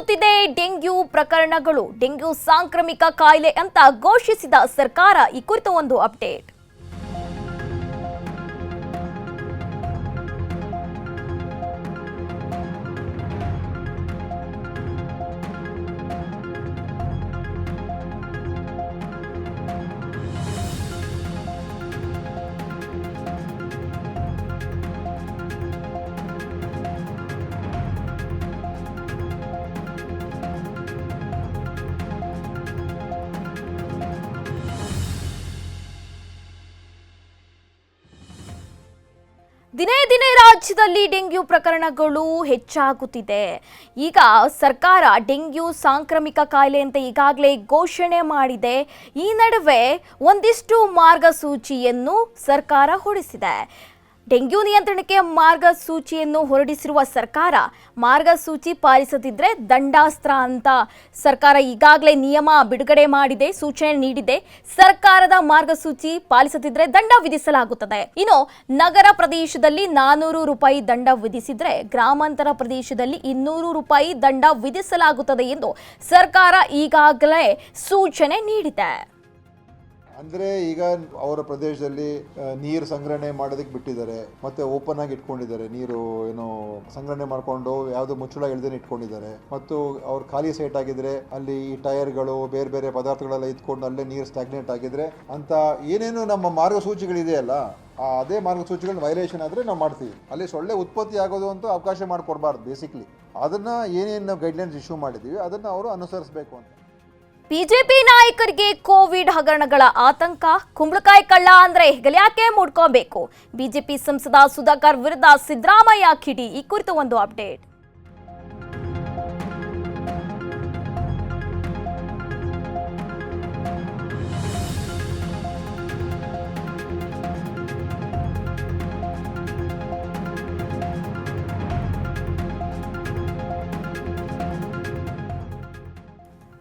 ಹೆಚ್ಚಾಗುತ್ತಿದೆ ಡೆಂಗ್ಯೂ ಪ್ರಕರಣಗಳು ಡೆಂಗ್ಯೂ ಸಾಂಕ್ರಾಮಿಕ ಕಾಯಿಲೆ ಅಂತ ಘೋಷಿಸಿದ ಸರ್ಕಾರ ಈ ಕುರಿತು ಒಂದು ಅಪ್ಡೇಟ್. ರಾಜ್ಯದಲ್ಲಿ ಡೆಂಗ್ಯೂ ಪ್ರಕರಣಗಳು ಹೆಚ್ಚಾಗುತ್ತಿದೆ. ಈಗ ಸರ್ಕಾರ ಡೆಂಗ್ಯೂ ಸಾಂಕ್ರಾಮಿಕ ಕಾಯಿಲೆ ಅಂತ ಈಗಾಗಲೇ ಘೋಷಣೆ ಮಾಡಿದೆ. ಈ ನಡುವೆ ಒಂದಿಷ್ಟು ಮಾರ್ಗಸೂಚಿಯನ್ನು ಸರ್ಕಾರ ಹೊರಡಿಸಿದೆ ಡೆಂಗ್ಯೂ ನಿಯಂತ್ರಣಕ್ಕೆ ಮಾರ್ಗಸೂಚಿಯನ್ನು ಹೊರಡಿಸಿರುವ ಸರ್ಕಾರ ಮಾರ್ಗಸೂಚಿ ಪಾಲಿಸದಿದ್ರೆ ದಂಡಾಸ್ತ್ರ ಅಂತ ಸರ್ಕಾರ ಈಗಾಗಲೇ ನಿಯಮ ಬಿಡುಗಡೆ ಮಾಡಿದೆ, ಸೂಚನೆ ನೀಡಿದೆ. ಸರ್ಕಾರದ ಮಾರ್ಗಸೂಚಿ ಪಾಲಿಸದಿದ್ರೆ ದಂಡ ವಿಧಿಸಲಾಗುತ್ತದೆ. ಇನ್ನು ನಗರ ಪ್ರದೇಶದಲ್ಲಿ ನಾನೂರು ರೂಪಾಯಿ ದಂಡ ವಿಧಿಸಿದ್ರೆ ಗ್ರಾಮಾಂತರ ಪ್ರದೇಶದಲ್ಲಿ ಇನ್ನೂರು ರೂಪಾಯಿ ದಂಡ ವಿಧಿಸಲಾಗುತ್ತದೆ ಎಂದು ಸರ್ಕಾರ ಈಗಾಗಲೇ ಸೂಚನೆ ನೀಡಿದೆ. ಅಂದರೆ ಈಗ ಅವರ ಪ್ರದೇಶದಲ್ಲಿ ನೀರು ಸಂಗ್ರಹಣೆ ಮಾಡೋದಕ್ಕೆ ಬಿಟ್ಟಿದ್ದಾರೆ. ಮತ್ತೆ ಓಪನ್ ಆಗಿ ಇಟ್ಕೊಂಡಿದ್ದಾರೆ. ನೀರು ಏನು ಸಂಗ್ರಹಣೆ ಮಾಡಿಕೊಂಡು ಯಾವುದು ಮುಚ್ಚಳ ಇಳ್ದೇನೆ ಇಟ್ಕೊಂಡಿದ್ದಾರೆ. ಮತ್ತು ಅವ್ರು ಖಾಲಿ ಸೈಟ್ ಆಗಿದ್ರೆ ಅಲ್ಲಿ ಈ ಟೈರ್ಗಳು ಬೇರೆ ಬೇರೆ ಪದಾರ್ಥಗಳೆಲ್ಲ ಇದ್ಕೊಂಡು ಅಲ್ಲೇ ನೀರು ಸ್ಟಾಗ್ನೇಟ್ ಆಗಿದ್ರೆ ಅಂತ ಏನೇನು ನಮ್ಮ ಮಾರ್ಗಸೂಚಿಗಳಿದೆಯಲ್ಲ ಅದೇ ಮಾರ್ಗಸೂಚಿಗಳನ್ನ ವೈಲೇಷನ್ ಆದರೆ ನಾವು ಮಾಡ್ತೀವಿ. ಅಲ್ಲಿ ಸೊಳ್ಳೆ ಉತ್ಪತ್ತಿ ಆಗೋದು ಅಂತ ಅವಕಾಶ ಮಾಡಿಕೊಡ್ಬಾರ್ದು ಬೇಸಿಕ್ಲಿ ಅದನ್ನು ಏನೇನು ನಾವು ಗೈಡ್ಲೈನ್ಸ್ ಇಶ್ಯೂ ಮಾಡಿದ್ದೀವಿ, ಅದನ್ನು ಅವರು ಅನುಸರಿಸಬೇಕು ಅಂತ. ಬಿಜೆಪಿ ನಾಯಕರಿಗೆ ಕೋವಿಡ್ ಹಗರಣಗಳ ಆತಂಕ, ಕುಂಬಳಕಾಯಿ ಕಳ್ಳ ಅಂದ್ರೆ ಹೆಗಲ್ಯಾಕೆ ಮುಡ್ಕೋಬೇಕು? ಬಿಜೆಪಿ ಸಂಸದ ಸುಧಾಕರ್ ವಿರುದ್ಧ ಸಿದ್ದರಾಮಯ್ಯ ಕಿಡಿ, ಈ ಕುರಿತು ಒಂದು ಅಪ್ಡೇಟ್.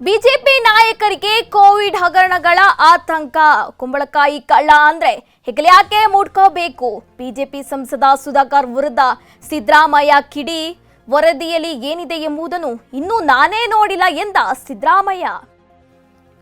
ಬಿಜೆಪಿ ನಾಯಕರಿಗೆ ಕೋವಿಡ್ ಹಗರಣಗಳ ಆತಂಕ. ಕುಂಬಳಕಾಯಿ ಕಳ್ಳ ಅಂದ್ರೆ ಹೆಗಲ್ಯಾಕೆ ಮೂಡ್ಕೋಬೇಕು ಬಿಜೆಪಿ ಸಂಸದ ಸುಧಾಕರ್ ವಿರುದ್ಧ ಸಿದ್ದರಾಮಯ್ಯ ಕಿಡಿ. ವರದಿಯಲ್ಲಿ ಏನಿದೆ ಎಂಬುದನ್ನು ಇನ್ನೂ ನಾನೇ ನೋಡಿಲ್ಲ ಎಂದ ಸಿದ್ದರಾಮಯ್ಯ.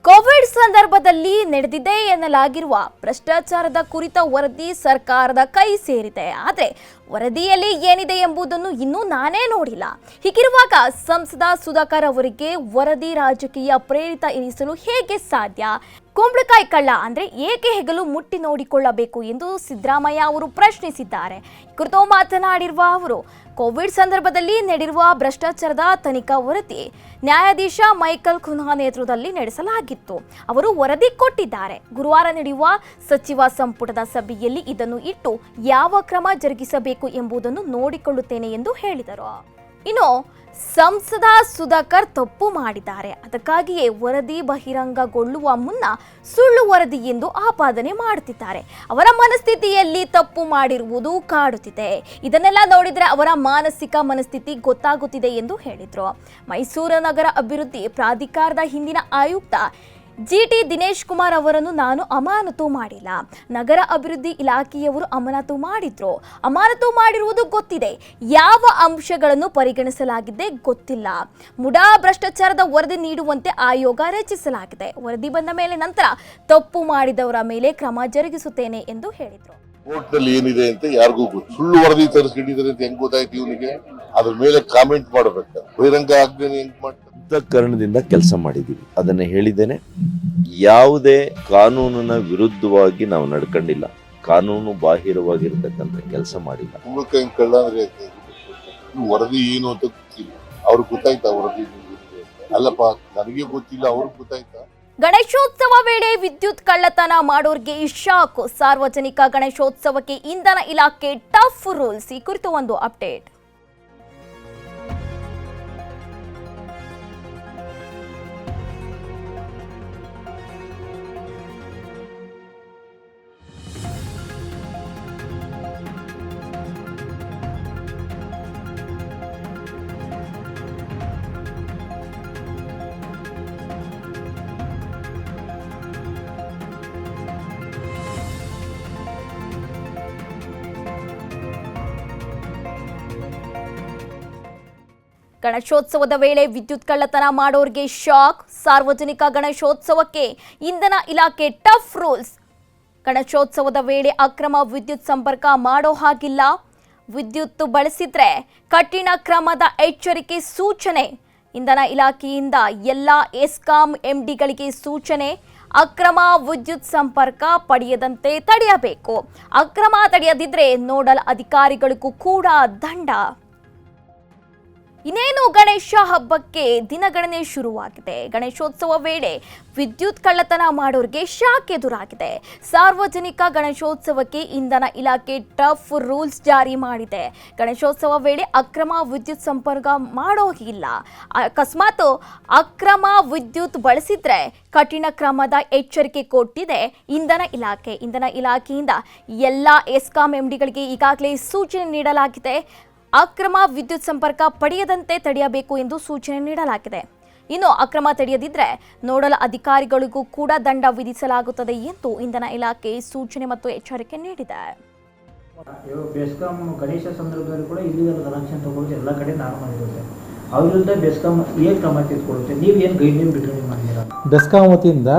ಕೋವಿಡ್ ಸಂದರ್ಭದಲ್ಲಿ ನಡೆದಿದೆ ಎನ್ನಲಾಗಿರುವ ಭ್ರಷ್ಟಾಚಾರದ ಕುರಿತ ವರದಿ ಸರ್ಕಾರದ ಕೈ ಸೇರಿದೆ. ಆದರೆ ವರದಿಯಲ್ಲಿ ಏನಿದೆ ಎಂಬುದನ್ನು ಇನ್ನೂ ನಾನೇ ನೋಡಿಲ್ಲ. ಹೀಗಿರುವಾಗ ಸಂಸದ ಸುಧಾಕರ್ ಅವರಿಗೆ ವರದಿ ರಾಜಕೀಯ ಪ್ರೇರಿತ ಇರಿಸಲು ಹೇಗೆ ಸಾಧ್ಯ? ಕುಂಬಳಕಾಯಿ ಕಳ್ಳ ಅಂದ್ರೆ ಏಕೆ ಹೆಗಲು ಮುಟ್ಟಿ ನೋಡಿಕೊಳ್ಳಬೇಕು ಎಂದು ಸಿದ್ದರಾಮಯ್ಯ ಅವರು ಪ್ರಶ್ನಿಸಿದ್ದಾರೆ. ಕುರಿತು ಮಾತನಾಡಿರುವ ಅವರು, ಕೋವಿಡ್ ಸಂದರ್ಭದಲ್ಲಿ ನಡೆಯುವ ಭ್ರಷ್ಟಾಚಾರದ ತನಿಖಾ ವರದಿ ನ್ಯಾಯಾಧೀಶ ಮೈಕಲ್ ಖುನ್ಹಾ ನೇತೃತ್ವದಲ್ಲಿ ನಡೆಸಲಾಗಿತ್ತು. ಅವರು ವರದಿ ಕೊಟ್ಟಿದ್ದಾರೆ. ಗುರುವಾರ ನಡೆಯುವ ಸಚಿವ ಸಂಪುಟದ ಸಭೆಯಲ್ಲಿ ಇದನ್ನು ಇಟ್ಟು ಯಾವ ಕ್ರಮ ಜರುಗಿಸಬೇಕು ಎಂಬುದನ್ನು ನೋಡಿಕೊಳ್ಳುತ್ತೇನೆ ಎಂದು ಹೇಳಿದರು. ಇನ್ನು ಸಂಸದ ಸುಧಾಕರ್ ತಪ್ಪು ಮಾಡಿದ್ದಾರೆ. ಅದಕ್ಕಾಗಿಯೇ ವರದಿ ಬಹಿರಂಗಗೊಳ್ಳುವ ಮುನ್ನ ಸುಳ್ಳು ವರದಿ ಎಂದು ಆಪಾದನೆ ಮಾಡುತ್ತಿದ್ದಾರೆ. ಅವರ ಮನಸ್ಥಿತಿಯಲ್ಲಿ ತಪ್ಪು ಮಾಡಿರುವುದು ಕಾಡುತ್ತಿದೆ. ಇದನ್ನೆಲ್ಲ ನೋಡಿದರೆ ಅವರ ಮಾನಸಿಕ ಮನಸ್ಥಿತಿ ಗೊತ್ತಾಗುತ್ತಿದೆ ಎಂದು ಹೇಳಿದರು. ಮೈಸೂರು ನಗರ ಅಭಿವೃದ್ಧಿ ಪ್ರಾಧಿಕಾರದ ಹಿಂದಿನ ಆಯುಕ್ತ ಜಿ ಟಿ ದಿನೇಶ್ ಕುಮಾರ್ ಅವರನ್ನು ನಾನು ಅಮಾನತು ಮಾಡಿಲ್ಲ. ನಗರ ಅಭಿವೃದ್ಧಿ ಇಲಾಖೆಯವರು ಅಮಾನತು ಮಾಡಿದ್ರು. ಅಮಾನತು ಮಾಡಿರುವುದು ಗೊತ್ತಿದೆ. ಯಾವ ಅಂಶಗಳನ್ನು ಪರಿಗಣಿಸಲಾಗಿದೆ ಗೊತ್ತಿಲ್ಲ. ಮುಡಾ ಭ್ರಷ್ಟಾಚಾರದ ವರದಿ ನೀಡುವಂತೆ ಆಯೋಗ ರಚಿಸಲಾಗಿದೆ. ವರದಿ ಬಂದ ಮೇಲೆ ನಂತರ ತಪ್ಪು ಮಾಡಿದವರ ಮೇಲೆ ಕ್ರಮ ಜರುಗಿಸುತ್ತೇನೆ ಎಂದು ಹೇಳಿದರು. ಕೋರ್ಟ್ನಲ್ಲಿ ಏನಿದೆ ಅಂತ ಯಾರಿಗೂ ಗೊತ್ತು ಸುಳ್ಳು ವರದಿ ತರಿಸ್ಕೊಂಡಿದ್ದಾರೆ ಅಂತ ಹೆಂಗ್ ಗೊತ್ತಾಯ್ತು ಇವನಿಗೆ? ಅದ್ರ ಮೇಲೆ ಕಾಮೆಂಟ್ ಮಾಡಬೇಕು. ಬಹಿರಂಗ ಆಗ್ದೇನೆ ಹೆಂಗ್ ಮಾಡ್ತಾರೆ ಕಾರಣದಿಂದ ಕೆಲಸ ಮಾಡಿದ್ದೀವಿ ಅದನ್ನು ಹೇಳಿದ್ದೇನೆ ಯಾವುದೇ ಕಾನೂನಿನ ವಿರುದ್ಧವಾಗಿ ನಾವು ನಡ್ಕೊಂಡಿಲ್ಲ. ಕಾನೂನು ಬಾಹಿರವಾಗಿರ್ತಕ್ಕಂಥ ಕೆಲಸ ಮಾಡಿಲ್ಲ. ಕುಂಬಳಕಾಯಿ ಕಳ್ಳ ಅಂದ್ರೆ ಯಾಕೆ? ಈ ವರದಿ ಏನು ಅಂತ ಗೊತ್ತಿಲ್ಲ. ಅವ್ರಿಗೆ ಗೊತ್ತಾಯ್ತಾ ವರದಿ ಅಲ್ಲಪ್ಪ ನನಗೆ ಗೊತ್ತಿಲ್ಲ ಅವ್ರಿಗೆ ಗೊತ್ತಾಯ್ತಾ? ಗಣೇಶೋತ್ಸವ ವೇಳೆ ವಿದ್ಯುತ್ ಕಳ್ಳತನ ಮಾಡೋರಿಗೆ ಶಾಕ್. ಸಾರ್ವಜನಿಕ ಗಣೇಶೋತ್ಸವಕ್ಕೆ ಇಂಧನ ಇಲಾಖೆ ಟಫ್ ರೂಲ್ಸ್ ಈ ಕುರಿತು ಒಂದು ಅಪ್ಡೇಟ್. ಗಣೇಶೋತ್ಸವದ ವೇಳೆ ವಿದ್ಯುತ್ ಕಳ್ಳತನ ಮಾಡೋರಿಗೆ ಶಾಕ್. ಸಾರ್ವಜನಿಕ ಗಣೇಶೋತ್ಸವಕ್ಕೆ ಇಂಧನ ಇಲಾಖೆ ಟಫ್ ರೂಲ್ಸ್. ಗಣೇಶೋತ್ಸವದ ವೇಳೆ ಅಕ್ರಮ ವಿದ್ಯುತ್ ಸಂಪರ್ಕ ಮಾಡೋ ಹಾಗಿಲ್ಲ. ವಿದ್ಯುತ್ ಬಳಸಿದ್ರೆ ಕಠಿಣ ಕ್ರಮದ ಎಚ್ಚರಿಕೆ ಸೂಚನೆ. ಇಂಧನ ಇಲಾಖೆಯಿಂದ ಎಲ್ಲ ಎಸ್ಕಾಂ ಎಂಡಿಗಳಿಗೆ ಸೂಚನೆ. ಅಕ್ರಮ ವಿದ್ಯುತ್ ಸಂಪರ್ಕ ಪಡೆಯದಂತೆ ತಡೆಯಬೇಕು. ಅಕ್ರಮ ತಡೆಯದಿದ್ರೆ ನೋಡಲ್ ಅಧಿಕಾರಿಗಳಿಗೂ ಕೂಡ ದಂಡ. ಇನ್ನೇನು ಗಣೇಶ ಹಬ್ಬಕ್ಕೆ ದಿನಗಣನೆ ಶುರುವಾಗಿದೆ. ಗಣೇಶೋತ್ಸವ ವೇಳೆ ವಿದ್ಯುತ್ ಕಳ್ಳತನ ಮಾಡೋರಿಗೆ ಶಾಕ್ ಎದುರಾಗಿದೆ. ಸಾರ್ವಜನಿಕ ಗಣೇಶೋತ್ಸವಕ್ಕೆ ಇಂಧನ ಇಲಾಖೆ ಟಫ್ ರೂಲ್ಸ್ ಜಾರಿ ಮಾಡಿದೆ. ಗಣೇಶೋತ್ಸವ ವೇಳೆ ಅಕ್ರಮ ವಿದ್ಯುತ್ ಸಂಪರ್ಕ ಮಾಡೋಗಿಲ್ಲ ಅಕಸ್ಮಾತ್ ಅಕ್ರಮ ವಿದ್ಯುತ್ ಬಳಸಿದ್ರೆ ಕಠಿಣ ಕ್ರಮದ ಎಚ್ಚರಿಕೆ ಕೊಟ್ಟಿದೆ ಇಂಧನ ಇಲಾಖೆ. ಇಂಧನ ಇಲಾಖೆಯಿಂದ ಎಲ್ಲ ಎಸ್ಕಾಂ ಎಂಡಿಗಳಿಗೆ ಈಗಾಗಲೇ ಸೂಚನೆ ನೀಡಲಾಗಿದೆ. ಅಕ್ರಮ ವಿದ್ಯುತ್ ಸಂಪರ್ಕ ಪಡೆಯದಂತೆ ತಡೆಯಬೇಕು ಎಂದು ಸೂಚನೆ ನೀಡಲಾಗಿದೆ. ಇನ್ನು ಅಕ್ರಮ ತಡೆಯದಿದ್ರೆ ನೋಡಲ್ ಅಧಿಕಾರಿಗಳಿಗೂ ಕೂಡ ದಂಡ ವಿಧಿಸಲಾಗುತ್ತದೆ ಎಂದು ಇಂಧನ ಇಲಾಖೆ ಸೂಚನೆ ಮತ್ತು ಎಚ್ಚರಿಕೆ ನೀಡಿದೆ. ಬೆಸ್ಕಾಂ ಗಣೇಶ ಸಂದರ್ಭದಲ್ಲಿ ಕೂಡ ಇಲ್ಲಿಗಲ್ ಕನೆಕ್ಷನ್ ತಗೊಳ್ಳೋದು ಎಲ್ಲ ಕಡೆ ನಾರ್ಮಲ್ ಇರುತ್ತೆ ಅವ್ರ ವಿರುದ್ಧ ಬೆಸ್ಕಾಂ ಏನು ಕ್ರಮ ತೆಗೆದುಕೊಳ್ಳುತ್ತೆ? ನೀವು ಏನು ಗೈಡ್ಲೈನ್ ಮಾಡಿದ್ದೀರಾ ಬೆಸ್ಕಾಂ ವತಿಯಿಂದ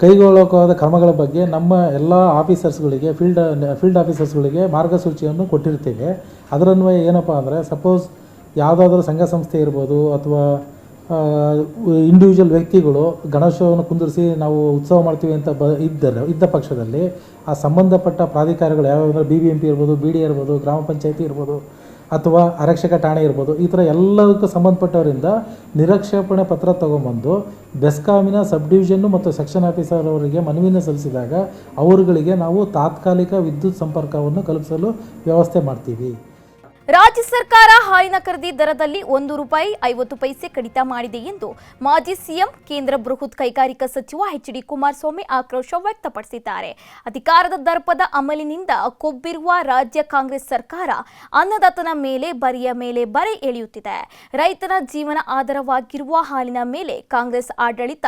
ಕೈಗೊಳ್ಳಬೇಕಾದ ಕ್ರಮಗಳ ಬಗ್ಗೆ ನಮ್ಮ ಎಲ್ಲ ಆಫೀಸರ್ಸ್ಗಳಿಗೆ ಫೀಲ್ಡ್ ಫೀಲ್ಡ್ ಆಫೀಸರ್ಸ್ಗಳಿಗೆ ಮಾರ್ಗಸೂಚಿಯನ್ನು ಕೊಟ್ಟಿರ್ತೇವೆ. ಅದರನ್ವಯ ಏನಪ್ಪ ಅಂದರೆ ಸಪೋಸ್ ಯಾವುದಾದ್ರೂ ಸಂಘ ಸಂಸ್ಥೆ ಇರ್ಬೋದು ಅಥವಾ ಇಂಡಿವಿಜುವಲ್ ವ್ಯಕ್ತಿಗಳು ಗಣೇಶವನ್ನು ಕುಂದಿರಿಸಿ ನಾವು ಉತ್ಸವ ಮಾಡ್ತೀವಿ ಅಂತ ಬ, ಇದ್ದರೆ, ಇದ್ದ ಪಕ್ಷದಲ್ಲಿ ಆ ಸಂಬಂಧಪಟ್ಟ ಪ್ರಾಧಿಕಾರಗಳು ಯಾವ್ಯಾವ ಅಂದರೆ ಬಿ ಬಿ ಎಂ ಪಿ ಇರ್ಬೋದು ಬಿ ಡಿ ಇರ್ಬೋದು, ಗ್ರಾಮ ಪಂಚಾಯತಿ ಇರ್ಬೋದು, ಅಥವಾ ಆರಕ್ಷಕ ಠಾಣೆ ಇರ್ಬೋದು, ಈ ಥರ ಎಲ್ಲದಕ್ಕೂ ಸಂಬಂಧಪಟ್ಟವರಿಂದ ನಿರಕ್ಷೇಪಣೆ ಪತ್ರ ತೊಗೊಂಬಂದು ಬೆಸ್ಕಾಮಿನ ಸಬ್ ಡಿವಿಷನ್ನು ಮತ್ತು ಸೆಕ್ಷನ್ ಆಫೀಸರ್ ಅವರಿಗೆ ಮನವಿಯನ್ನು ಸಲ್ಲಿಸಿದಾಗ, ಅವರುಗಳಿಗೆ ನಾವು ತಾತ್ಕಾಲಿಕ ವಿದ್ಯುತ್ ಸಂಪರ್ಕವನ್ನು ಕಲ್ಪಿಸಲು ವ್ಯವಸ್ಥೆ ಮಾಡ್ತೀವಿ. ರಾಜ್ಯ ಸರ್ಕಾರ ಹಾಲಿನ ಖರೀದಿ ದರದಲ್ಲಿ ಒಂದು ರೂಪಾಯಿ ಐವತ್ತು ಪೈಸೆ ಕಡಿತ ಮಾಡಿದೆ ಎಂದು ಮಾಜಿ ಸಿಎಂ, ಕೇಂದ್ರ ಬೃಹತ್ ಕೈಗಾರಿಕಾ ಸಚಿವ ಎಚ್ ಡಿ ಕುಮಾರಸ್ವಾಮಿ ಆಕ್ರೋಶ ವ್ಯಕ್ತಪಡಿಸಿದ್ದಾರೆ. ಅಧಿಕಾರದ ದರ್ಪದ ಅಮಲಿನಿಂದ ಕೊಬ್ಬಿರುವ ರಾಜ್ಯ ಕಾಂಗ್ರೆಸ್ ಸರ್ಕಾರ ಅನ್ನದಾತನ ಮೇಲೆ, ಬರಿಯ ಮೇಲೆ ಬರೆ ಎಳೆಯುತ್ತಿದೆ. ರೈತನ ಜೀವನ ಆಧಾರವಾಗಿರುವ ಹಾಲಿನ ಮೇಲೆ ಕಾಂಗ್ರೆಸ್ ಆಡಳಿತ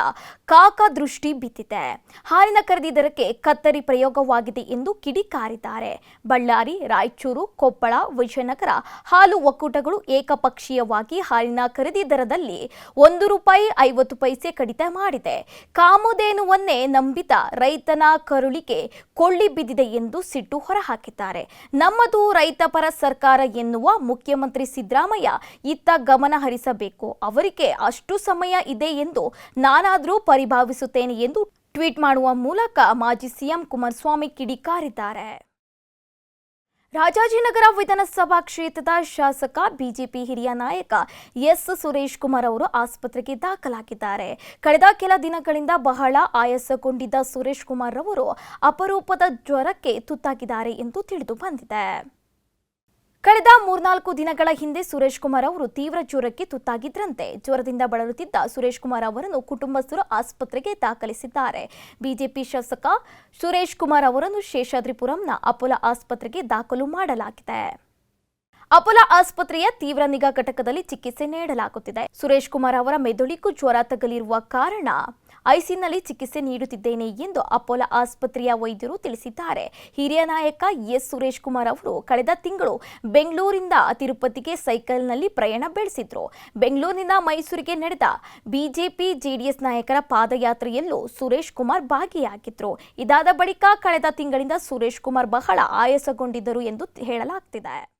ಕಾಕ ದೃಷ್ಟಿ ಬಿತ್ತಿದೆ ಹಾಲಿನ ಖರೀದಿ ದರಕ್ಕೆ ಕತ್ತರಿ ಪ್ರಯೋಗವಾಗಿದೆ ಎಂದು ಕಿಡಿಕಾರಿದ್ದಾರೆ. ಬಳ್ಳಾರಿ, ರಾಯಚೂರು, ಕೊಪ್ಪಳ, ವಿಜಯನಗರ ಹಾಲು ಒಕ್ಕೂಟಗಳು ಏಕಪಕ್ಷೀಯವಾಗಿ ಹಾಲಿನ ಖರೀದಿ ದರದಲ್ಲಿ ಒಂದು ರೂಪಾಯಿ ಐವತ್ತು ಪೈಸೆ ಕಡಿತ ಮಾಡಿದೆ. ಕಾಮುದೇನುವನ್ನೇ ನಂಬಿತ ರೈತನ ಕರುಳಿಗೆ ಕೊಳ್ಳಿ ಬಿದ್ದಿದೆ ಎಂದು ಸಿಟ್ಟು ಹೊರಹಾಕಿದ್ದಾರೆ. ನಮ್ಮದು ರೈತಪರ ಸರ್ಕಾರ ಎನ್ನುವ ಮುಖ್ಯಮಂತ್ರಿ ಸಿದ್ದರಾಮಯ್ಯ ಇತ್ತ ಗಮನ ಹರಿಸಬೇಕು. ಅವರಿಗೆ ಅಷ್ಟು ಸಮಯ ಇದೆ ಎಂದು ನಾನಾದರೂ ಪರಿಭಾವಿಸುತ್ತೇನೆ ಎಂದು ಟ್ವೀಟ್ ಮಾಡುವ ಮೂಲಕ ಮಾಜಿ ಸಿಎಂ ಕುಮಾರಸ್ವಾಮಿ ಕಿಡಿಕಾರಿದ್ದಾರೆ. ರಾಜಾಜಿನಗರ ವಿಧಾನಸಭಾ ಕ್ಷೇತ್ರದ ಶಾಸಕ, ಬಿಜೆಪಿ ಹಿರಿಯ ನಾಯಕ ಎಸ್. ಸುರೇಶ್ ಕುಮಾರ್ ಅವರು ಆಸ್ಪತ್ರೆಗೆ ದಾಖಲಾಗಿದ್ದಾರೆ. ಕಳೆದ ಕೆಲ ದಿನಗಳಿಂದ ಬಹಳ ಆಯಾಸಗೊಂಡಿದ್ದ ಸುರೇಶ್ ಕುಮಾರ್ ಅವರು ಅಪರೂಪದ ಜ್ವರಕ್ಕೆ ತುತ್ತಾಗಿದ್ದಾರೆ ಎಂದು ತಿಳಿದು ಬಂದಿದೆ. ಕಳೆದ ಮೂರ್ನಾಲ್ಕು ದಿನಗಳ ಹಿಂದೆ ಸುರೇಶ್ ಕುಮಾರ್ ಅವರು ತೀವ್ರ ಜ್ವರಕ್ಕೆ ತುತ್ತಾಗಿದ್ರಂತೆ. ಜ್ವರದಿಂದ ಬಳಲುತ್ತಿದ್ದ ಸುರೇಶ್ ಕುಮಾರ್ ಅವರನ್ನು ಕುಟುಂಬಸ್ಥರು ಆಸ್ಪತ್ರೆಗೆ ದಾಖಲಿಸಿದ್ದಾರೆ. ಬಿಜೆಪಿ ಶಾಸಕ ಸುರೇಶ್ ಕುಮಾರ್ ಅವರನ್ನು ಶೇಷಾದ್ರಿಪುರಂನ ಅಪೋಲಾ ಆಸ್ಪತ್ರೆಗೆ ದಾಖಲು ಮಾಡಲಾಗಿದೆ. ಅಪೋಲಾ ಆಸ್ಪತ್ರೆಯ ತೀವ್ರ ನಿಗಾ ಘಟಕದಲ್ಲಿ ಚಿಕಿತ್ಸೆ ನೀಡಲಾಗುತ್ತಿದೆ. ಸುರೇಶ್ ಕುಮಾರ್ ಅವರ ಮೆದುಳಿಗೂ ಜ್ವರ ತಗಲಿರುವ ಕಾರಣ ಐಸಿನಲ್ಲಿ ಚಿಕಿತ್ಸೆ ನೀಡುತ್ತಿದ್ದೇನೆ ಎಂದು ಅಪೋಲೋ ಆಸ್ಪತ್ರೆಯ ವೈದ್ಯರು ತಿಳಿಸಿದ್ದಾರೆ. ಹಿರಿಯ ನಾಯಕ ಎಸ್. ಸುರೇಶ್ ಕುಮಾರ್ ಅವರು ಕಳೆದ ತಿಂಗಳು ಬೆಂಗಳೂರಿಂದ ತಿರುಪತಿಗೆ ಸೈಕಲ್ನಲ್ಲಿ ಪ್ರಯಾಣ ಬೆಳೆಸಿದ್ರು. ಬೆಂಗಳೂರಿನಿಂದ ಮೈಸೂರಿಗೆ ನಡೆದ ಬಿಜೆಪಿ ಜೆಡಿಎಸ್ ನಾಯಕರ ಪಾದಯಾತ್ರೆಯಲ್ಲೂ ಸುರೇಶ್ ಕುಮಾರ್ ಭಾಗಿಯಾಗಿದ್ರು. ಇದಾದ ಬಳಿಕ ಕಳೆದ ತಿಂಗಳಿಂದ ಸುರೇಶ್ ಕುಮಾರ್ ಬಹಳ ಆಯಾಸಗೊಂಡಿದ್ದರು ಎಂದು ಹೇಳಲಾಗ್ತಿದೆ.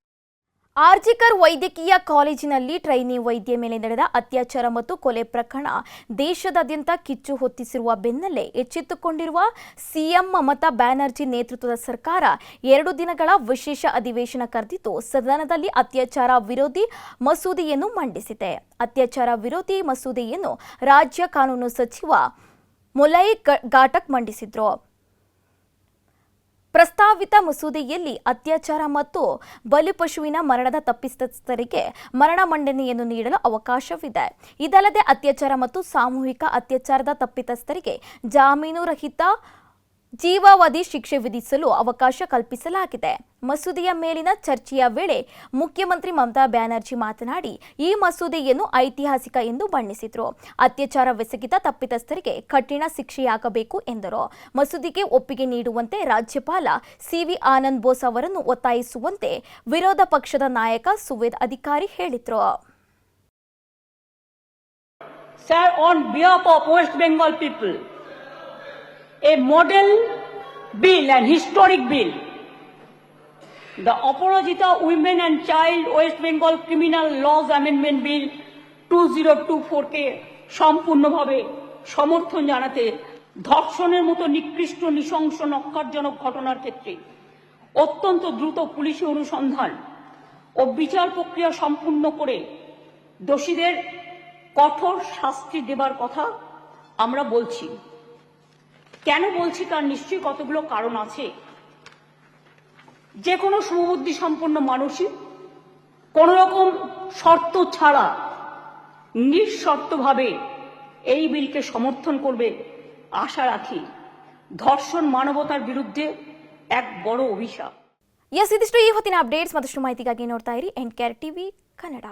ಆರ್ಜಿಕರ್ ವೈದ್ಯಕೀಯ ಕಾಲೇಜಿನಲ್ಲಿ ಟ್ರೈನಿ ವೈದ್ಯ ಮೇಲೆ ನಡೆದ ಅತ್ಯಾಚಾರ ಮತ್ತು ಕೊಲೆ ಪ್ರಕರಣ ದೇಶದಾದ್ಯಂತ ಕಿಚ್ಚು ಹೊತ್ತಿಸಿರುವ ಬೆನ್ನಲ್ಲೇ ಎಚ್ಚೆತ್ತುಕೊಂಡಿರುವ ಸಿಎಂ ಮಮತಾ ಬ್ಯಾನರ್ಜಿ ನೇತೃತ್ವದ ಸರ್ಕಾರ ಎರಡು ದಿನಗಳ ವಿಶೇಷ ಅಧಿವೇಶನ ಕರೆದಿದ್ದು, ಸದನದಲ್ಲಿ ಅತ್ಯಾಚಾರ ವಿರೋಧಿ ಮಸೂದೆಯನ್ನು ಮಂಡಿಸಿದೆ. ಅತ್ಯಾಚಾರ ವಿರೋಧಿ ಮಸೂದೆಯನ್ನು ರಾಜ್ಯ ಕಾನೂನು ಸಚಿವ ಮುಲೈ ಘಾಟಕ್ ಮಂಡಿಸಿದ್ರು. ಪ್ರಸ್ತಾವಿತ ಮಸೂದೆಯಲ್ಲಿ ಅತ್ಯಾಚಾರ ಮತ್ತು ಬಲಿಪಶುವಿನ ಮರಣದ ತಪ್ಪಿತಸ್ಥರಿಗೆ ಮರಣ ಮಂಡನೆಯನ್ನು ನೀಡಲು ಅವಕಾಶವಿದೆ. ಇದಲ್ಲದೆ ಅತ್ಯಾಚಾರ ಮತ್ತು ಸಾಮೂಹಿಕ ಅತ್ಯಾಚಾರದ ತಪ್ಪಿತಸ್ಥರಿಗೆ ಜಾಮೀನು ರಹಿತ ಜೀವಾವಧಿ ಶಿಕ್ಷೆ ವಿಧಿಸಲು ಅವಕಾಶ ಕಲ್ಪಿಸಲಾಗಿದೆ. ಮಸೂದೆಯ ಮೇಲಿನ ಚರ್ಚೆಯ ವೇಳೆ ಮುಖ್ಯಮಂತ್ರಿ ಮಮತಾ ಬ್ಯಾನರ್ಜಿ ಮಾತನಾಡಿ ಈ ಮಸೂದೆಯನ್ನು ಐತಿಹಾಸಿಕ ಎಂದು ಬಣ್ಣಿಸಿದರು. ಅತ್ಯಾಚಾರವೆಸಗಿದ ತಪ್ಪಿತಸ್ಥರಿಗೆ ಕಠಿಣ ಶಿಕ್ಷೆಯಾಗಬೇಕು ಎಂದರು. ಮಸೂದೆಗೆ ಒಪ್ಪಿಗೆ ನೀಡುವಂತೆ ರಾಜ್ಯಪಾಲ ಸಿವಿ ಆನಂದ್ ಬೋಸ್ ಅವರನ್ನು ಒತ್ತಾಯಿಸುವಂತೆ ವಿರೋಧ ಪಕ್ಷದ ನಾಯಕ ಸುವೇದ್ ಅಧಿಕಾರಿ ಹೇಳಿದರು. Sir on behalf of Bengal people, a model bill, an historic bill, the Aparajita Women and Child West Bengal Criminal Laws Amendment Bill 2024 কে সম্পূর্ণভাবে সমর্থন জানাতে ধর্ষণের মতো নিকৃষ্ট নৃশংস নক্কারজনক ঘটনার ক্ষেত্রে অত্যন্ত দ্রুত পুলিশি অনুসন্ধান ও বিচার প্রক্রিয়া সম্পূর্ণ করে দোষীদের কঠোর শাস্তি দেবার কথা আমরা বলছি। কেন বলছি তার নিশ্চয়ই কতগুলো কারণ আছে যে কোনো সুবুদ্ধি সম্পন্ন মানুষই কোন রকম শর্ত ছাড়া নিঃশর্তভাবে এই বিলকে সমর্থন করবে আশা রাখি ধর্ষণ মানবতার বিরুদ্ধে এক বড় অভিশাপ ಎಸ್ ಇದಿಷ್ಟು ಈ ಹೊತ್ತಿನ ಅಪ್ಡೇಟ್ಸ್ ಮತ್ತಷ್ಟು ಮಾಹಿತಿಗಾಗಿ ನೋಡ್ತಾ ಇರಿ ಎನ್ ಕೇರ್ ಟಿವಿ ಕನ್ನಡ